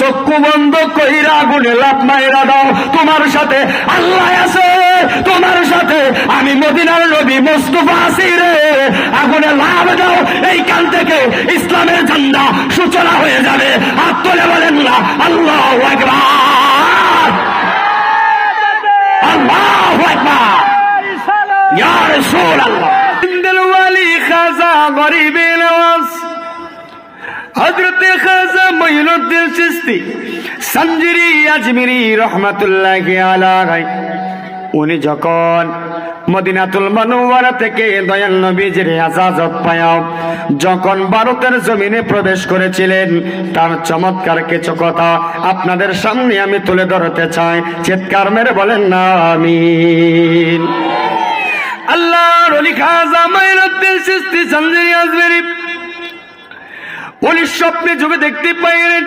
চক্ষু বন্ধ কইরা আগুনে লাভ মাইরা দাও। তোমার সাথে আল্লাহ আছে, তোমার সাথে আমি মদিনার নবী মুস্তফা আছি রে। আগুনে লাভ দাও এই কাল থেকে ইসলামের ঝান্ডা সূচনা হয়ে যাবে। হাত তুলে বলেন না, আল্লাহ একবার আল্লাহ একবার ইয়া রাসূলুল্লাহ। ইন্দল ওয়ালি খাজা গরিবে নওয়াজ হজরত খাজা মঈনুদ্দিন আজমিরি উনি যখন মদিনাতুল থেকে দয়াল নবীজির আজাজত পায়াও যখন ভারতের জমিনে প্রবেশ করেছিলেন, তার চমৎকার কিছু কথা আপনাদের সামনে আমি তুলে ধরতে চাই। চিৎকার মেরে বলেন না আমি আল্লাহ অলি খাজা মাইনুদ্দিন চিশতি সঞ্জিরি আজমিরি উনি স্বপ্নে যুগে দেখতে পাইলেন।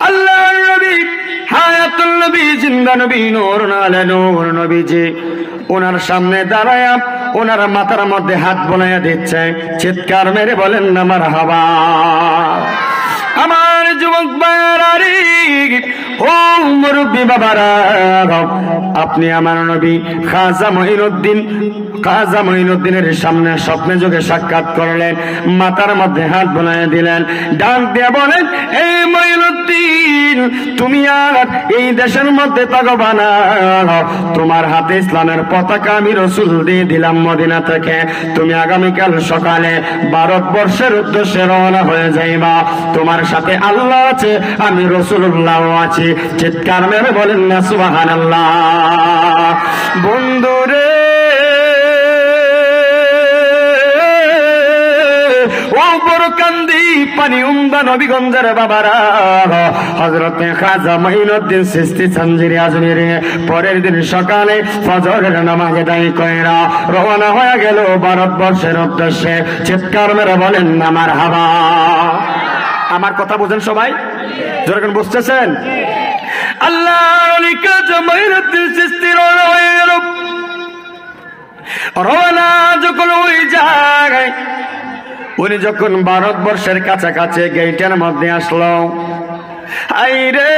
আল্লাহ নবী, হায়াতুল নবী, জিন্দা নবী, নূর, নালে নূর নবীজি। ওনার সামনে দাঁড়ায়া, ওনার মাথার মধ্যে হাত বোনাইয়া দিচ্ছে। চিৎকার মেরে বলেন, আমার হাবা, আমার যুবক বায়ারি ও মুরব্বী বাবারা, আপনি আমার নবী খাজা মহিনুদ্দিন খাজা মহিনুদ্দিনের সামনে স্বপ্নে যোগে সাক্ষাৎ করলেন, মাথার মধ্যে হাত বোনায় দিলেন, ডাক দিয়ে বলেন এই মহিনুদ্দিন তুমি আর এই দেশের মধ্যে না। তোমার হাতে ইসলামের পতাকা আমি রসুল দিয়ে দিলাম মদিনা থেকে। তুমি আগামীকাল সকালে ভারতবর্ষের উদ্দেশ্যে রওনা হয়ে যাইবা। তোমার সাথে আল্লাহ আছে, আমি রসুল্লাহ আছি। চিৎকার মেরে বলেন না সুবাহান বন্ধুরে কান্দি পানি উমদা নবীগঞ্জের বাবারা। হজরতে খাজা মহিনুদ্দিন সৃষ্টি আজমিরে পরের দিন সকালে ফজরের নামাজে দায়ী কয়রা রওনা হয়ে গেল ভারতবর্ষের উদ্দেশ্যে। চিৎকার মেরে বলেন আমার হাবা আমার কথা বোঝেন সবাই? বুঝতেছেন? যখন জায়গায়, উনি যখন ভারতবর্ষের কাছাকাছি গেটের মধ্যে আসলো আই রে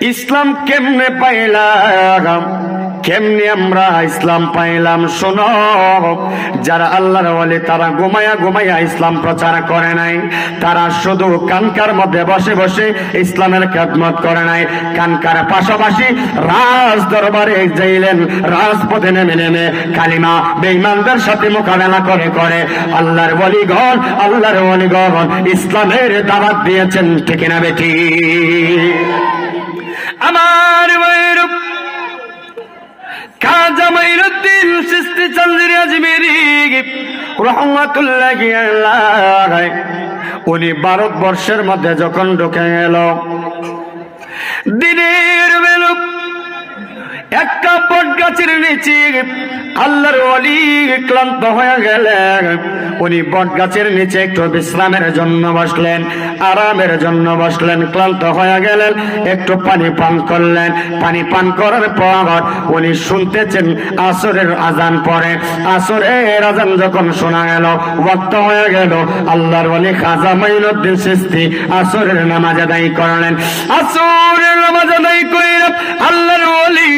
ইসলাম কেমনে পাইলাম? কেমনে আমরা ইসলাম পাইলাম? শোনো, যারা আল্লাহর বলে তারা ঘুমায়া ঘুমাইয়া ইসলাম প্রচার করে নাই। তারা শুধু কানকার মধ্যে বসে বসে ইসলামের খেদমত করে নাই। কানকার পাশাপাশি রাজ দরবারে যাইলেন, রাজপথে নেমে নেমে কালিমা বেঈমানদের সাথে মোকাবেলা করে করে আল্লাহর বলিগণ আল্লাহর বলিগণ ইসলামের দাওয়াত দিয়েছেন, ঠিক না বেটি? আমার বৈরূপ খাজা মাইনুদ্দিন সৃষ্টি চন্দ্র আজমেরি রহমতুল্লাহ উনি ভারতবর্ষের মধ্যে যখন ঢুকে গেল দিনের বেলু একটা বট গাছের নিচে আল্লাহর অলি ক্লান্ত হয়ে গেলেন। উনি বট গাছের নিচে একটু বিশ্রামের জন্য বসলেন, আরামের জন্য বসলেন, ক্লান্ত হয়ে গেলেন, একটু পানি পান করলেন। পানি পান করার পর উনি শুনতেছেন আসরের আজান পরে। আসরের আজান যখন শোনা গেল ওয়াক্ত হয়ে গেল, আল্লাহর অলি খাজা মাইনুদ্দিন সৃষ্টি আসরের নামাজ আদায় করলেন। আসরের নামাজ আদায় করে আল্লাহর অলি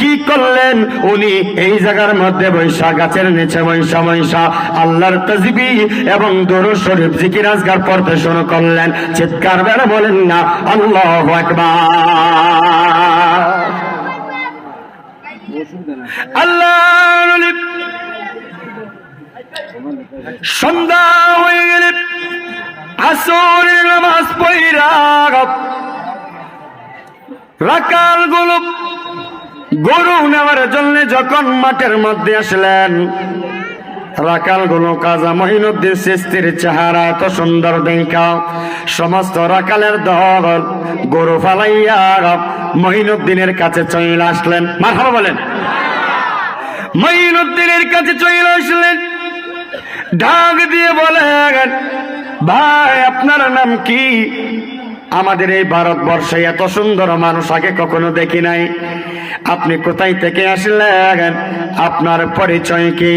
কি করলেন? উনি এই জায়গার মধ্যে বৈশা, গাছের নিচে বৈশা বৈশা, আল্লাহর তসবি এবং দরু শরীফ জিকির আজগার পড়তে শুরু করলেন। চিৎকার বেড়ে বলেন না, আল্লাহ একবার আল্লাহ সন্ধ্যা হয়ে গেলে আসরের নামাজ পড়া রাকালগুলো গরু নেওয়ার জন্য যখন মাঠের মধ্যে আসলেন, রাকালগুলো কাজা মহিনুদ্দিন সৃষ্টির চেহারা এত সুন্দর দেখা। সমস্ত রাকালের দল গরু ফালাইয়া মহিনুদ্দিনের কাছে চলে আসলেন। মাথা বলেন। মহিনুদ্দিনের কাছে চলে আসলেন। ডাক দিয়ে বলে ভাই, আপনার নাম কি? আমাদের এই ভারতবর্ষে এত সুন্দর মানুষ আগে কখনো দেখি নাই। আপনি কোথায় থেকে আসলেন? আপনার পরিচয় কি?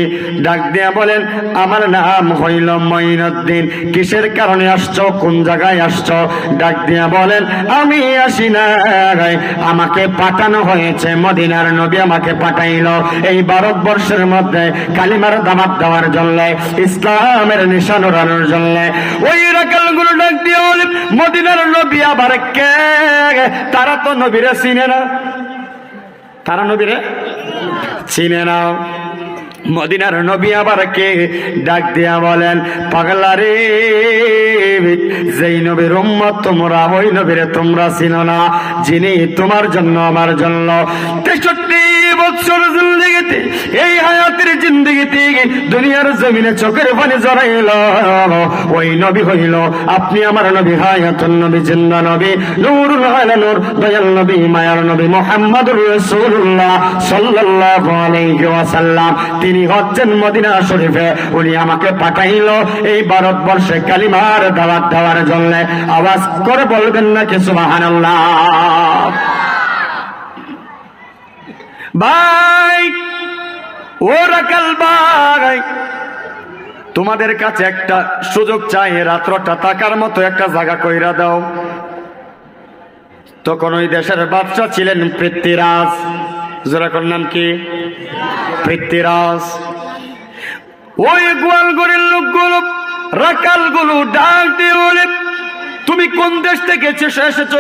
ডাক দিয়া বলেন, আমার নাম হইল মঈনুদ্দিন। কিসের কারণে আসছো? কোন জায়গায় আসছো? ডাক দিয়া বলেন, আমি আসি না আমাকে পাঠানো হয়েছে। মদিনার নবী আমাকে পাঠাইল। এই ভারতবর্ষের মধ্যে কালিমার দামাত দেওয়ার জন্য, ইসলামের নিশান উড়ানোর জন্য। ওই রাকালগুলো ডাক দিয়ে মদিনার নবী আবার কে তারা তো নবীরা চিনে না। তারা নবীরে চিনে না। মদিনার নবী আবার কে ডাক দিয়া বলেন, পাগলা রে যেই নবীর উম্মত তোমরা ওই নবীরে তোমরা চিনো না, যিনি তোমার জন্য আমার জন্য তেষট্টি এই হায়াতের দুনিয়ার জমিনে চোখের পানি জড়াইল। ওই নবী হইল, আপনি আমার নবী, হায়াতুন নবী, জিন্দা নবী, নূরুল নূর দয়াল নবী, মায়ার নবী মোহাম্মদ রাসূলুল্লাহ সাল্লাল্লাহু আলাইহি ওয়াসাল্লাম। তিনি হচ্ছেন মদিনা শরীফে উনি আমাকে পাঠাইলো। এই ভারতবর্ষে কালিমার দাওয়াত দেওয়ার জন্য আওয়াজ করে বলবেন না কি সুবহানাল্লাহ? ভাই তোমাদের কাছে একটা সুযোগ চাই রাত্রটা টাকার মতো একটা জায়গা কইরা দাও। তখন ওই দেশের বাদশা ছিলেন পৃথ্বীরাজ। যেরকম নাম কি? পৃথ্বীরাজ। ওই গোয়ালগড়ের লোকগুলো রাকালগুলো ডাক দিয়ে তুমি কোন দেশ থেকে এসে- এসেছ?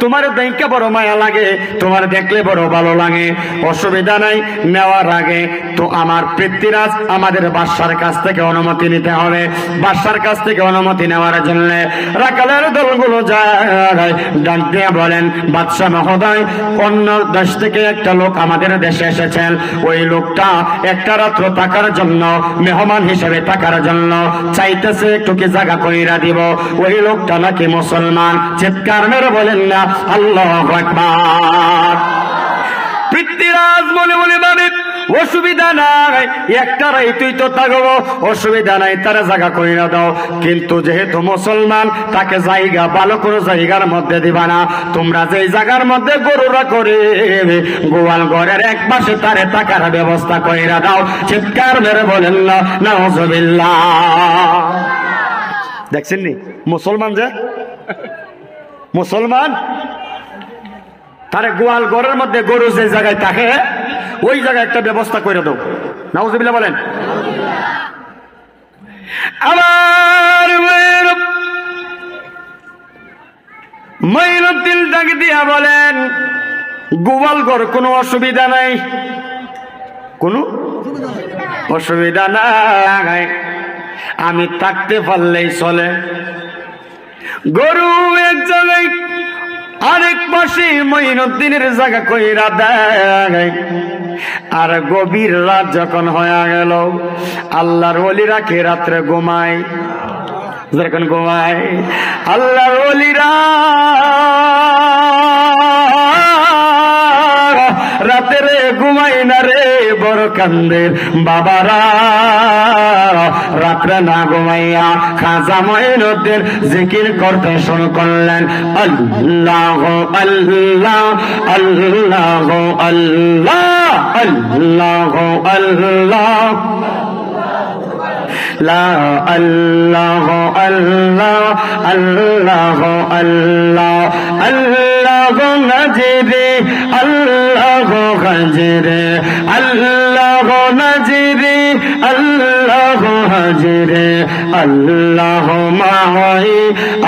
তোমার দেখে বড় মায়া লাগে, তোমার দেখলে বড় ভালো লাগে। অসুবিধা নাই, নেওয়ার আগে তো আমার পৃথ্বীরাজ আমাদের বাদশার কাছ থেকে অনুমতি নিতে হবে। বাদশার কাছ থেকে অনুমতি নেওয়ার জন্য রাকালের দলগুলো যায়, ডাক দিয়ে বলেন, বাদশাহ মহোদয়, অন্য দেশ থেকে একটা লোক আমাদের দেশে এসেছেন। ওই লোকটা একটা রাত্র থাকার জন্য, মেহমান হিসেবে থাকার জন্য চাইতেছে একটু কি জায়গা কইরা দিব। ওই লোকটা নাকি মুসলমান চিৎকার মেরে বলেন না, আল্লাহ আকবার। পৃথ্বীরাজ মনে মনে ভাবে অসুবিধা নাই, একটা তুই তো থাকব অসুবিধা নাই, তারা জায়গা কইরা দাও। কিন্তু যেহেতু মুসলমান, তাকে জায়গা, ভালো কোনো জায়গার মধ্যে দিবা না। তোমরা যেই জায়গার মধ্যে গরুরা করে, গোয়াল ঘরের এক পাশে তারে টাকার ব্যবস্থা কইরা দাও। চিৎকার মেরে বলেন না দেখছেন নি? মুসলমান যে মুসলমান? তারে গোয়াল ঘরের মধ্যে গরু যে জায়গায় থাকে, ওই জায়গায় একটা ব্যবস্থা করে দাও। নাউজুবিল্লাহ বলেন। মায়ের মঈনুদ্দিন ডাক দিয়া বলেন, গোয়াল ঘর কোনো অসুবিধা নাই। কোনো অসুবিধা নাই। আমি থাকতে পারলেই চলে। গরু এক জায়গায়, আরেক পাশে মঈনুদ্দিনের জায়গা কইরা দেয়। আর গভীর রাত যখন হয়ে গেল, আল্লাহর অলিরা কে রাত্রে ঘুমায়? যখন ঘুমায়? আল্লাহর অলিরা রাতে রে ঘুমাই না রে, বড় কান্দের বাবারা, রাত্রে না ঘুমাইয়া খাজা মহিনুদ্দিন জিকির করতে শুরু করলেন। আল্লাহ আল্লাহ আল্লাহ আল্লাহ আল্লাহ আল্লাহ। لا الله الله الله الله الله نجري الله هجري الله نجري الله هجري الله معي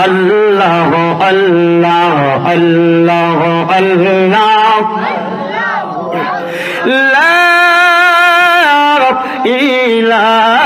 الله الله الله الله لا إله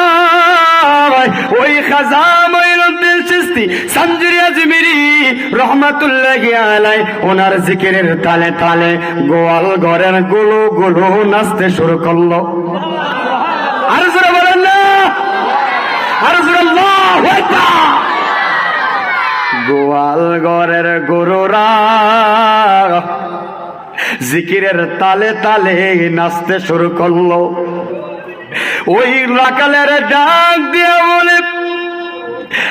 ওই খাজা চিস্তি আলাই, ওনার জিকিরের তালে তালে গোয়াল ঘরেরগুলো গুলো নাচতে শুরু করল। আর জোরে বলেন না। আর জোরে গোয়াল ঘরের গরুরা জিকিরের তালে তালে নাচতে শুরু করল। ওই রাকালের ডাক দিয়ে বলে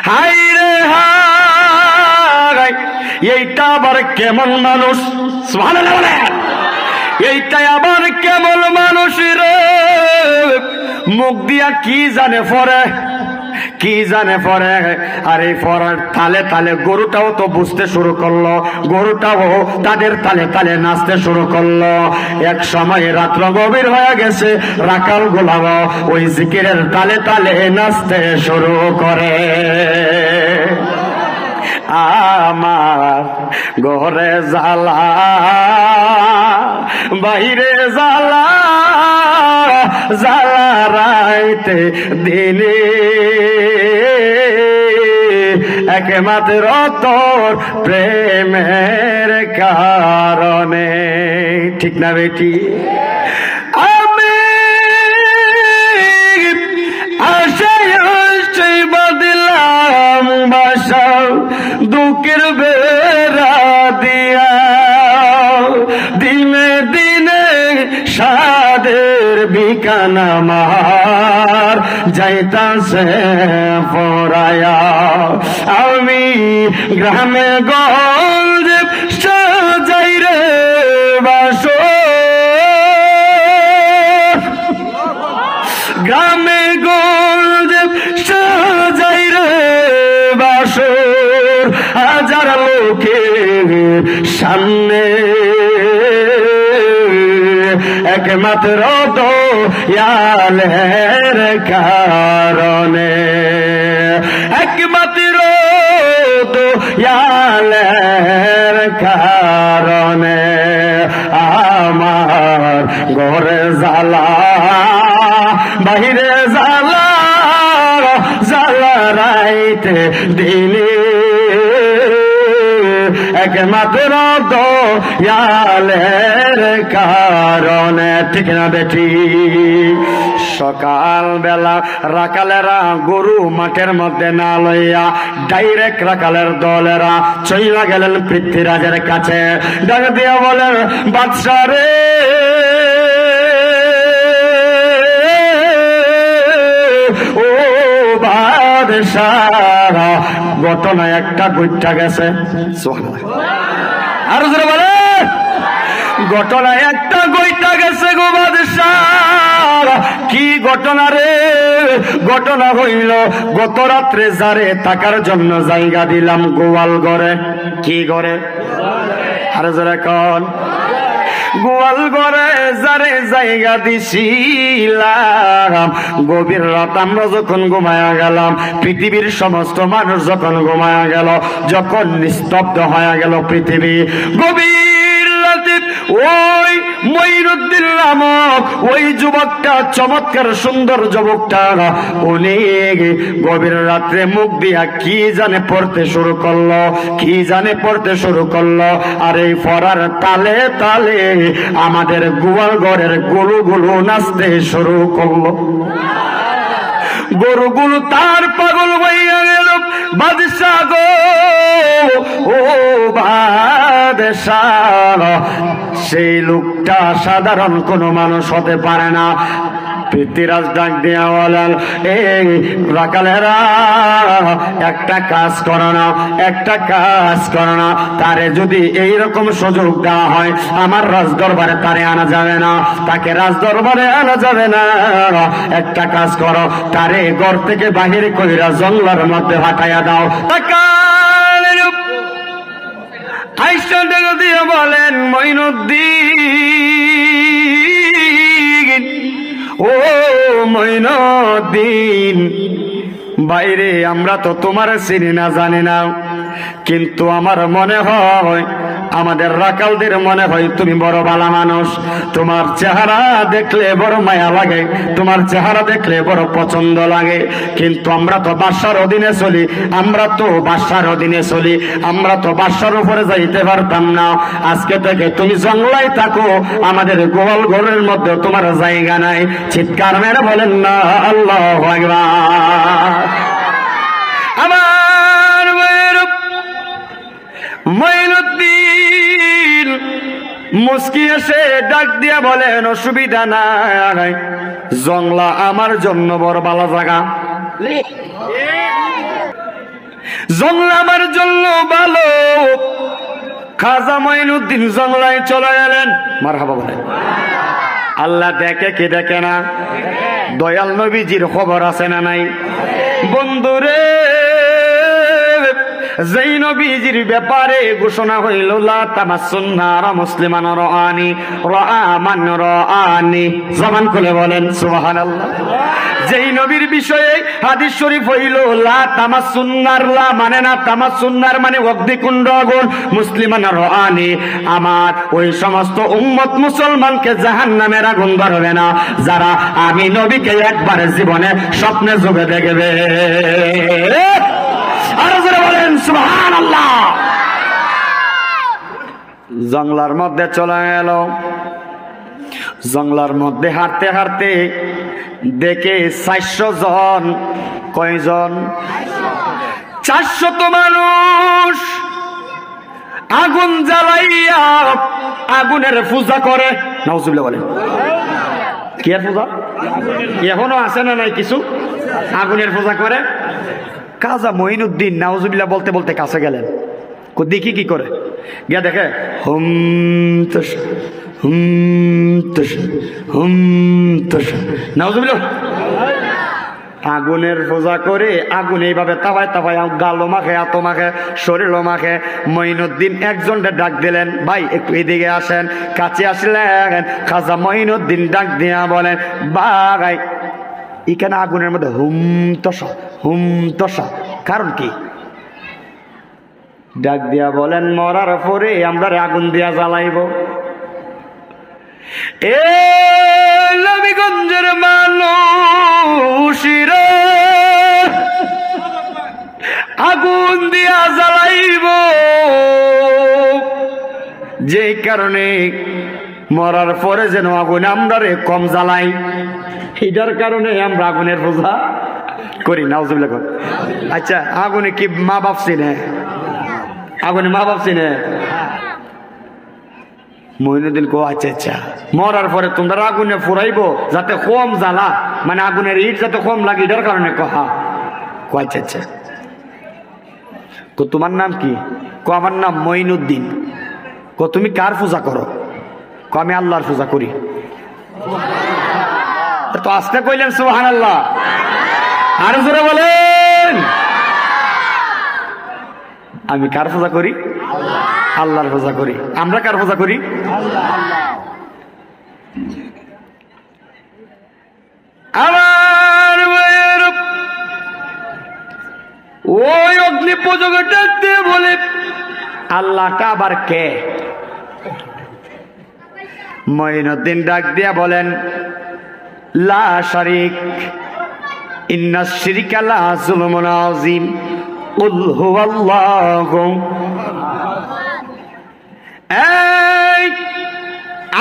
হাই রে হাই এইটা আবার কেমন মানুষ? বলে, এইটা আবার কেমন মানুষ রে? মুখ দিয়া কি জানে পরে কি জানে পরে? আর এই পরার তালে তালে গরুটাও তো বুঝতে শুরু করল। গরুটাও তাদের তালে তালে নাচতে শুরু করল। এক সময় রাত্র গভীর হয়ে গেছে, রাকাল গোলাম ওই জিকিরের তালে তালে নাচতে শুরু করে। আমার ঘরে জ্বালা, বাইরে জ্বালা জ্বালা রাইতে দিনে। একমাত্র তোর প্রেমের কারণে। ঠিক না বেটি? আমি আশায় বদলাম বাসা দুঃখের বেড়া বিকানা মার যাইতাছে পড়ায়া আমি গ্রামে গঞ্জে সাজাই রে বাসো। গ্রামে গঞ্জে সাজাই রে বাসর হাজার লোকের সামনে একমাত্র ইয়ালের কারণে। একমাত্র ইয়ালের কারণে আমার ঘরে জ্বালা বাহিরে জ্বালা জ্বালা রাইতে দিনে একমাত্র তো ইয়ালের কারণে। ঠিক না বেটি? সকাল রাকালেরা গরু মাঠের মধ্যে না লইয়া ডাইরেক্ট রাকালের দলেরা চইলা গেলেন পৃথ্বীরাজের কাছে। ডাক দিয়া বলেন বাদশা রে! ও বাদশাহ ঘটনা একটা গইটা গেছে। আর বলে। ঘটনা একটা গইটা গেছে গো বাদশাহ। কি ঘটনা রে? ঘটনা হইল গত রাত্রে যারে থাকার জন্য জায়গা দিলাম গোয়াল ঘরে। কি ঘরে? আর কন। গোয়াল ঘরে যারে জায়গা দিছিলাম। গভীর রাত আমরা যখন ঘুমায়া গেলাম, পৃথিবীর সমস্ত মানুষ যখন ঘুমায়া গেল, যখন নিস্তব্ধ হয়ে গেল পৃথিবী, গভীর ওই মঈনুদ্দিন নামক ওই যুবকটা, চমৎকার সুন্দর যুবকটা। উনি গভীর রাত্রে মুখ দিয়া কি জানে পড়তে শুরু করল, কি জানে পড়তে শুরু করল। আর এই পড়ার তালে তালে আমাদের গোয়াল ঘরের গুলু গুলু নাচতে শুরু করল। গরুগুলো তার পাগল হইয়া গেল। বাদশাহ গো ও বাদশাহ সেই লোকটা সাধারণ কোনো মানুষ হতে পারে না। পৃথ্বীরাজ ডাক দিয়া বলেন, এই রাকালেরা একটা কাজ করো না, একটা কাজ করো না। তারে যদি এই রকম সুযোগ দেওয়া হয়, আমার রাজ দরবারে তারে আনা যাবে না, তাকে রাজ দরবারে আনা যাবে না। একটা কাজ করো, তারে ঘর থেকে বাহির কইরা জঙ্গলের মধ্যে হাঁটাইয়া দাও। তাকালেন আইসা দিয়ে বলেন, মইনুদ্দিন ও মইনুদ্দিন বাইরে আমরা তো তোমার চিনি না, জানি না। কিন্তু আমার মনে হয়, আমাদের রাকালদের মনে হয় তুমি বড় ভালো মানুষ। তোমার চেহারা দেখলে বড় মায়া লাগে, তোমার চেহারা দেখলে বড় পছন্দ লাগে। কিন্তু আমরা তো বাসার অধীনে চলি, আমরা তো বাসার অধীনে চলি, আমরা তো বাসার উপরে যাইতে পারতাম না। আজকে থেকে তুমি জঙ্গলাই থাকো, আমাদের গোয়াল ঘরের মধ্যে তোমার জায়গা নাই। চিৎকার মেরে বলেন না, আল্লাহ ভগবান মাইনুদ্দিন মুসকি এসে ডাক দিয়া বলেন, অসুবিধা নাই। জংলা আমার জন্য বড় ভালো জায়গা। জংলা আমার জন্য ভালো। খাজা মাইনুদ্দিন জংলায় চলে গেলেন। মার হাবা বলে আল্লাহ দেখে কে দেখে না? দয়াল নবীজির খবর আছে না নাই? বন্ধুরে যেই নবীজির ব্যাপারে ঘোষণা হইল, লা তামাসুন্নার মুসলিমান রানি রামান রানি জবান খুলে বলেন, সুবহানাল্লাহ। যেই নবীর বিষয়ে হাদিস শরীফ হইল, লা তামাসুন্নার লা মানে না তামাসুন্নার মানে অগ্নিকুণ্ড আগুন মুসলিমান রানি আমার ওই সমস্ত উম্মত মুসলমানকে জাহান্নামের আগুন ধরবে না, যারা আমি নবীকে একবার জীবনে স্বপ্নে যোগে দেখবে। আরও বলেন জংলার মধ্যে চলে গেল। জংলার মধ্যে হাঁটতে হাঁটতে দেখে চারশো জন, কয়জন? চারশত মানুষ। আগুন জ্বালাইয়া আগুনের পূজা করে। নজুল্লা বলে কি পূজা? এখনও আছে না নাই কিছু? আগুনের পূজা করে। কাজা মঈনুদ্দিন নাউজুবিল্লাহ বলতে বলতে কাছে গেলেন। দেখি কি করে? গিয়া দেখে, হুম হুম হুম নাউজুবিল্লাহ, আগুনের পূজা করে আগুন এইভাবে তাবাই তাবাই গালো মাখে আতো মাখে শরীর মাখে। মঈনুদ্দিন একজনটা ডাক দিলেন, ভাই, একটু এদিকে আসেন। কাছে আসলেন খাজা মঈনুদ্দিন ডাক দিয়া বলেন, বাগাই এখানে আগুনের মধ্যে হুম তসা হুম তসা। কারণ কি? ডাক দিয়া বলেন, মরার পরে আমরা আগুন দিয়া জ্বালাইব। এ নবীগঞ্জের মানুষ আগুন দিয়া জ্বালাইব। যে কারণে মরার পরে যেন আগুন আমরা কম জ্বালাই। এটার কারণে আমরা আগুনের পূজা করি নাউজুবিল্লাহ আচ্ছা আগুনে কি মা বাপ চিনে? আগুনে মা বাপ চিনে? মহিনুদ্দিন কো আচ্ছা আচ্ছা মরার পরে তোমরা আগুনে ফুরাইব, যাতে কম জ্বালা মানে আগুনের ইট যাতে কম লাগে এটার কারণে কহা কো আচ্ছা আচ্ছা। কো তোমার নাম কি? কো আমার নাম মঈনুদ্দিন কো তুমি কার পূজা করো? কো আমি আল্লাহর পূজা করি। তো আস্তে কইলেন সুহান আল্লাহ আর জোরে বলেন। আমি কার পূজা করি? আল্লাহর পূজা করি। আমরা কার পূজা করি? আমার ওই অগ্নি পুজোকে ডাক বলে, আল্লাহটা আবার কে? মঈনুদ্দিন ডাক দিয়া বলেন লা শারিক। ইন্না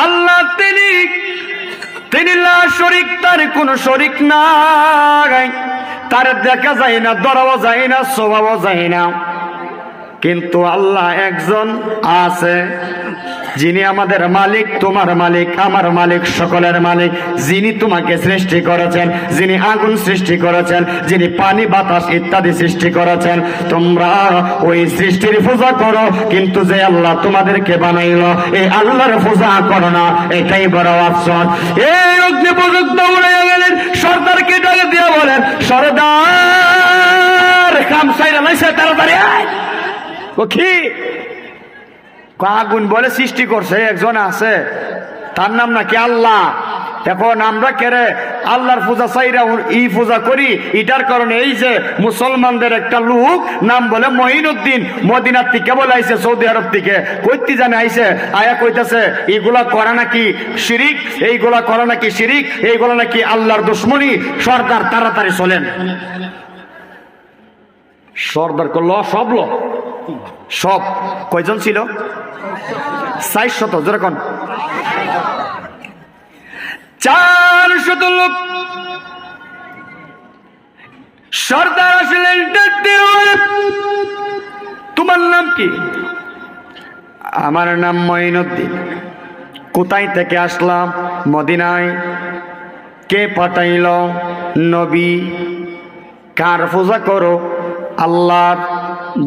আল্লাহ তিনি তিনি লা শরিক, তার কোনো শরিক নাই। তার দেখা যায় না ধরাও যায় না স্বভাবও যায় না। কিন্তু আল্লাহ একজন আছে। যিনি আমাদের মালিক, তোমার মালিক, আমার মালিক, সকলের মালিক, যিনি তোমাকে সৃষ্টি করেছেন, যিনি আগুন সৃষ্টি করেছেন, যিনি পানি, বাতাস ইত্যাদি সৃষ্টি করেছেন, তোমরা ওই সৃষ্টির পূজা করো, কিন্তু যে আল্লাহ তোমাদেরকে বানাইলো, এই আল্লাহর পূজা করো না, এটাই বড় আফসোস। এই অগ্নি প্রযুক্ত উড়ে গেলেন, সর্দারকে ডাকে দিয়ে বলেন, সর্দার খামসাইরা তাড়াতাড়ি কি? আগুন বলে সৃষ্টি করছে, একজন আছে। তার নাম নাকি আল্লাহ। এখন আমরা কেরে আল্লাহর পূজা চাইরা ই পূজা করি, এটার কারণে এই যে মুসলমানদের একটা লোক, নাম বলে মহিনুদ্দিন, মদিনার থেকে বলে আইসে সৌদি আরব থেকে কইতে জানে আইসে আয়া কইতেছে, এইগুলা করা নাকি শিরিক, এইগুলা করা নাকি শিরিক, এইগুলা নাকি আল্লাহর দুশ্মনী? সরকার তাড়াতাড়ি চলেন। সর্দার করল সব ল সব কয়জন ছিল? চার শত যেরকম চার শত লোক। সর্দার আসলেন তোমার নাম কি? আমার নাম মঈনুদ্দিন। কোথায় থেকে আসলাম? মদিনায়। কে পাঠাইল? নবী। কার পূজা করো? আল্লাহর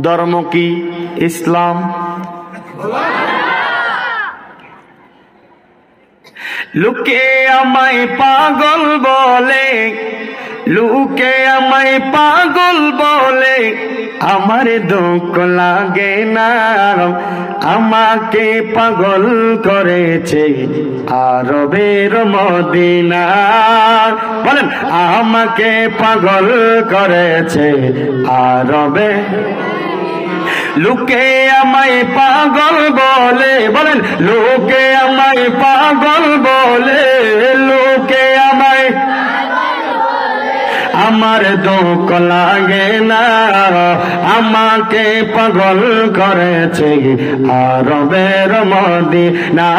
ধর্ম কি? ইসলাম। লোকে আমায় পাগল বলে, লোকে আমায় পাগল বলে, আমার দুঃখ লাগে না। আমাকে পাগল করেছে আরবের মদিনা। বলেন, আমাকে পাগল করেছে আরবে। লোকে আমায় পাগল বলে, বলেন, লোকে আমায় পাগল বলে, লোকে আমায় আমার দুঃখ লাগে না। আমাকে পাগল করেছে আরবের মদিনা।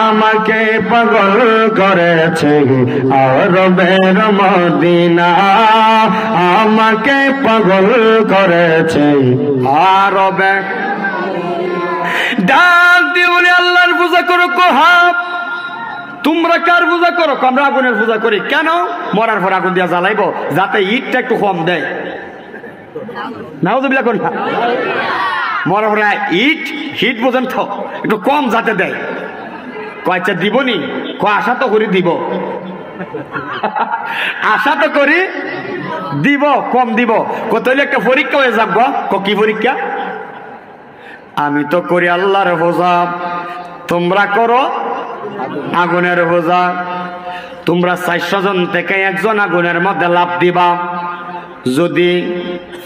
আমাকে পাগল করেছে আরবের মদিনা। আমাকে পাগল করেছে আরবে ডাক দিয়ে বলে, আল্লাহর পূজা করো কোহাব। তোমরা কার পূজা করো? আমরা আগুনের পূজা করি। কেন? মরার পর আগুন দিয়া জ্বালাইবো, যাতে ইটটা একটু কম দেয়। তো কোন মরার ইট, হিট পর্যন্ত একটু কম যাতে দেয়। কয়টা দিবনি ক আশা তো করি দিব। আশা তো করি দিব, কম দিব। কতলে একটা পরীক্ষা হয়ে যাব ক কি পরীক্ষা? আমি তো করি আল্লাহর বোঝা। তোমরা করো আগুনের বোঝা। তোমরা চারশো জন থেকে একজন আগুনের মধ্যে লাভ দিবা। যদি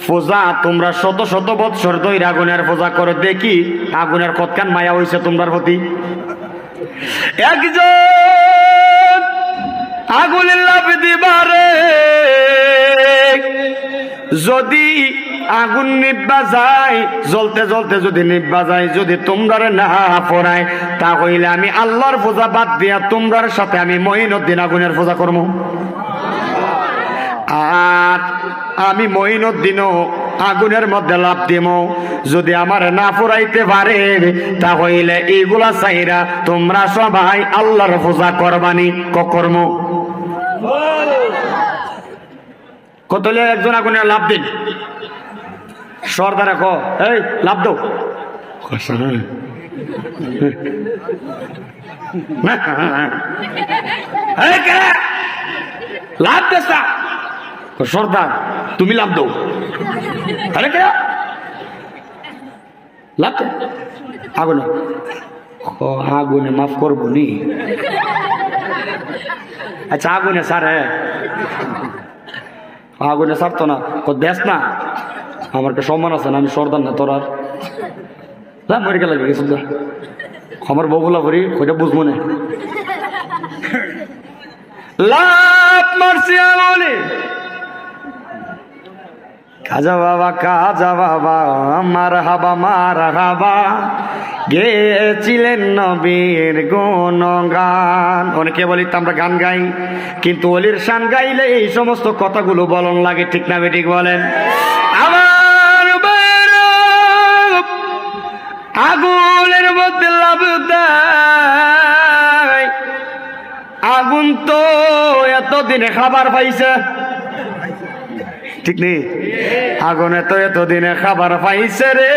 পূজা তোমরা শত শত বৎসর ধরে আগুনের পূজা করো, দেখি আগুনের কতখান মায়া হয়েছে তোমরার প্রতি। একজন আগুনের লাভ দিবারে যদি আগুন নিব্বা যায়, জ্বলতে জ্বলতে যদি নিব্বা যায়, যদি তোমরার না পড়ায় তা হইলে আমি আল্লাহর পূজা বাদ দিয়া তোমরার সাথে আমি মহিনুদ্দিন আগুনের পূজা করব। আর আমি মহিনুদ্দিনও আগুনের মধ্যে লাভ দিব যদি আমার না ফুরাইতে পারে তাহলে এইগুলা চাইরা তোমরা সবাই আল্লাহর পূজা করবানি কর্ম কতলে একজন আগুনের লাভ দিন। সর্দারে ক এই লাভ দো? লাভ না। সর্দার তুমি লাভ দো আরে কে? লাভ দে আগুনে। আগুনে মাফ করব নি। আচ্ছা আগুনে স্যার হ্যাঁ। আগুনে ছাড়তো না। ও দেশ না। আমার সম্মান আছে না, আমি সর্দার না, তোর আর। যা, মরে গেলে গেছিল যা আমার বউ বলা করি ওইটা বুঝব না। কাজা বাবা কাজা বাবা মার হাবা মার হাবা গেছিলেন নবীর গুণগান। অনেকে বলি, তো আমরা গান গাই। কিন্তু অলির শান গাইলে এই সমস্ত কথাগুলো বলন লাগে, ঠিক না ঠিক বলেন? আমার আগুনের মধ্যে লাভ দেয়। আগুন তো এতদিনে খাবার পাইছে। ঠিক নেই আগুনে তো এতদিনে খাবার পাইছে রে।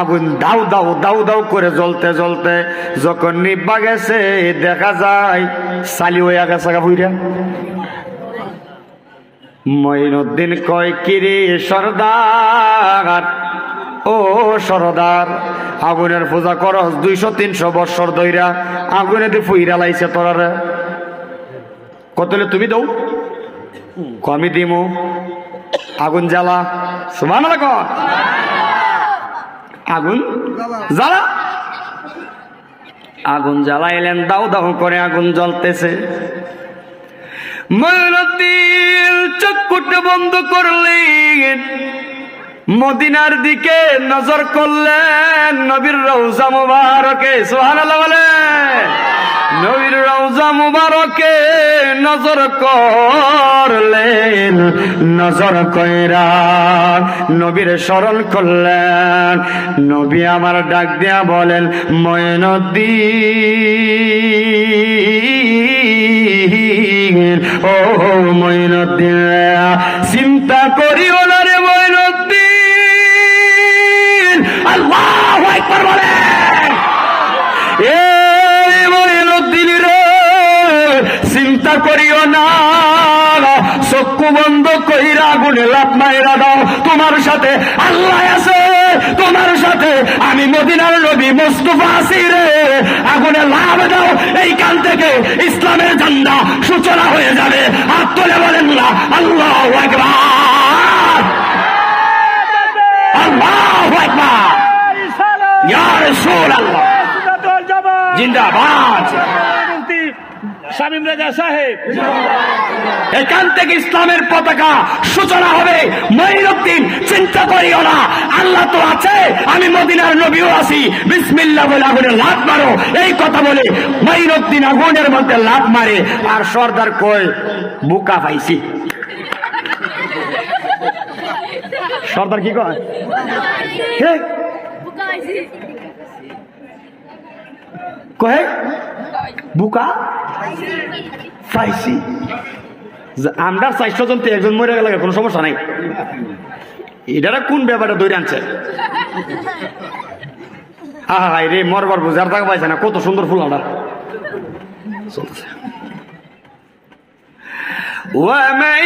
আগুন দাউ দাউ দাউ দাউ করে জ্বলতে জ্বলতে যখন নিব্বা গেছে, দেখা যায় চালি হইয়া গেছে গা বুইরা। মঈনুদ্দিন কয়, কিরে সর্দার? ও সরদার, আগুনের পূজা করস দুইশো, তিনশো বৎসর দইরা আগুনে দিয়ে ফুইরা লাইছে তোরারে কতলে তুমি দৌ? কমি দিমু। আগুন জ্বালা। সমান আগুন জ্বালা। আগুন জ্বালাইলেন, দাও দাও করে আগুন জ্বলতেছে। ময়ূরদ্দিন চক্ষুটা বন্ধ করলেন, মদিনার দিকে নজর করলেন, নবীর রৌজা মুবারকে সোহানা বলে নবীর রওজা মুবারকে নজর করলেন, নজর কইরা নবীর স্মরণ করলেন। নবী আমার ডাক দিয়া বলেন ময়নদ্দিন ও ময়নদ্দিন চিন্তা করিও না চিন্তা করিও না। চক্ষু বন্ধ কইরা আগুনে লাভ মাইরা দাও তোমার সাথে আল্লাহ আছে, তোমার সাথে আমি মদিনার নবী মুস্তফা আছি রে। আগুনে লাভ দাও, এইখান থেকে ইসলামের ঝান্ডা সূচনা হয়ে যাবে। হাত তুলে বলেন না, আল্লাহ একবার আল্লাহ জিন্দাবাদ। শামীম রাজা সাহেব। এখান থেকে ইসলামের পতাকা সূচনা হবে। মঈনুদ্দিন চিন্তা করিও না। আল্লাহ তো আছে। আমি মদিনার নবীও আছি। বিসমিল্লাহ বলে আগুনে লাভ মারো। এই কথা বলে মঈনুদ্দিন আগুনের মধ্যে লাভ মারে। আর সর্দার কয় বুকা পাইছি। সর্দার কি কয়? কহে? বুকা? পাইছি আমরা চারশো জন একজন মরে গেলে কোনো সমস্যা নাই। এটা কোন ব্যাপারে দৌড়ে আনছে? আহা রে, মরবার বুঝার থাকা পাইছে না, কত সুন্দর ফুল আমরা চলতেছে ومن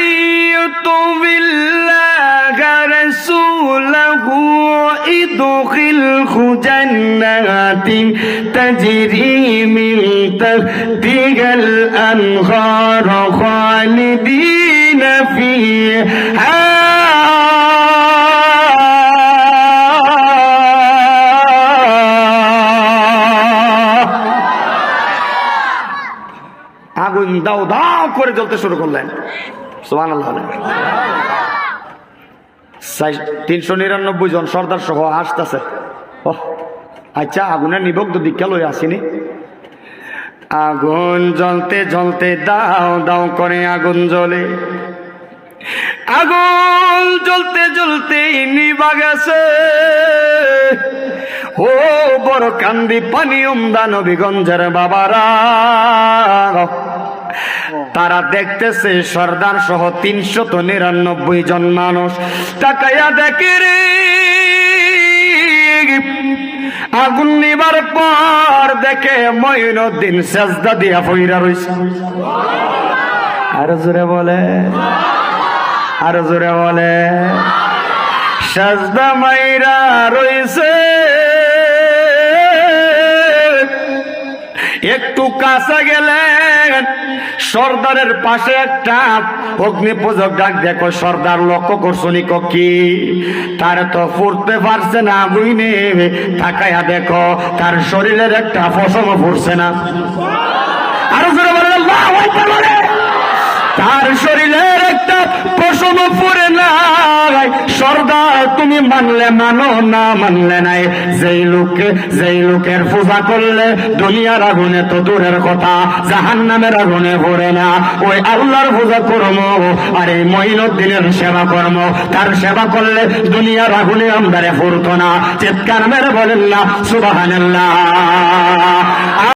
يطع الله رسوله ادخله جنات تجري من تحتها الانهار خالدين فيها দাও দাও করে জ্বলতে শুরু করলেন। তিনশো নিরানব্বই জন সর্দার সহ আসতেছে। আচ্ছা আগুনের নিবগ্ধ দীক্ষা লই আসিনি। আগুন জ্বলতে জ্বলতে দাও দাও করে আগুন জ্বলে। আগুন জ্বলতে জ্বলতে নিবা গেছে। ও বড় কান্দি পানি উমদা নবীগঞ্জের বাবারা। তারা দেখতেছে সর্দার সহ তিনশত নিরানব্বই জন মানুষ। তাকাইয়া দেখে রে। আগুন নিবার পর দেখে মঈনুদ্দিন সেজদা দিয়া ফইরা রইছে। আর জোরে বলে। আর জোরে বলে। সাজদা মাইরা রইছে। একটু কাছে গেলেন সর্দারের পাশে একটা অগ্নি পূজক ডাক দেখো সর্দার, লক্ষ্য করছ নি কি তার তো ফুরতে পারছে না বুঝনে তাকাইয়া দেখো, তার শরীরের একটা ফসল ফুরছে না। আরও জোরে বলে তার শরীরের একটা পশম পরে নাই। সর্দার, তুমি মানলে মানো না মানলে নাই। যেই লোকে যেই লোকের পূজা করলে দুনিয়ার আগুনে তো দূরের কথা জাহান নামের আগুনে ভরে না। ওই আল্লাহর পূজা কর্ম আর এই মঈনুদ্দিনের সেবা কর্ম, তার সেবা করলে দুনিয়ার আগুনে আমদারে ফুরতো না। চিৎকার মেরে বলেন না সুবাহান্লাহ